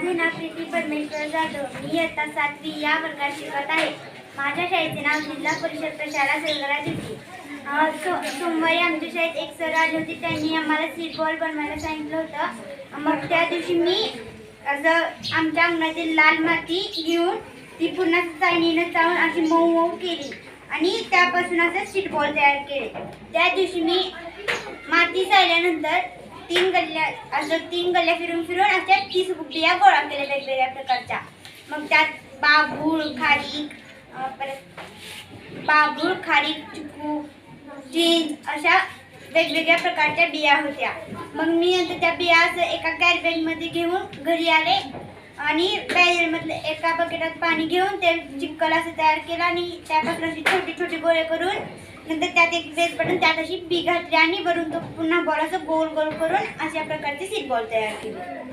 माझे नाव प्रीती परमेश्वर जाधव मी इयत्ता सातवी या वर्गात शिकत आहे. माझ्या शाळेचे नाव जिल्हा परिषद प्रशाला सलगरा दिसते सो सोमवारी आमच्या शाळेत एक सर आले होते. त्यांनी आम्हाला सीट बॉल बनवायला सांगितलं होतं. मग त्या दिवशी मी असं आमच्या अंगणातील लाल माती घेऊन ती पुन्हा चाळणीनं चाळून अशी मऊ मऊ केली. आणि त्यापासून असं सीट बॉल तयार केले. त्या दिवशी मी माती चाळल्यानंतर तीन गल्ल्या असं तीन गल्ल्या फिरून फिरून अशा तीस बिया गोळा केल्या वेगवेगळ्या प्रकारच्या. मग त्यात बाभूळ खारीक परत बाभूळ खारीक चिकू चीन अशा वेगवेगळ्या प्रकारच्या बिया होत्या. मग मी नंतर त्या बिया असं एका कॅरबॅगमध्ये घेऊन घरी आले आणि बॅरलमधलं एका बकेटात पाणी घेऊन ते चिक्कल असं तयार केलं आणि त्यापासून अशी छोटी छोटी गोळे करून नंतर त्यात एक ड्रेस बटन त्यात अशी बी घातली आणि वरून तो पुन्हा बॉल असं गोल गोल करून अशा प्रकारचे सीट बॉल तयार केले.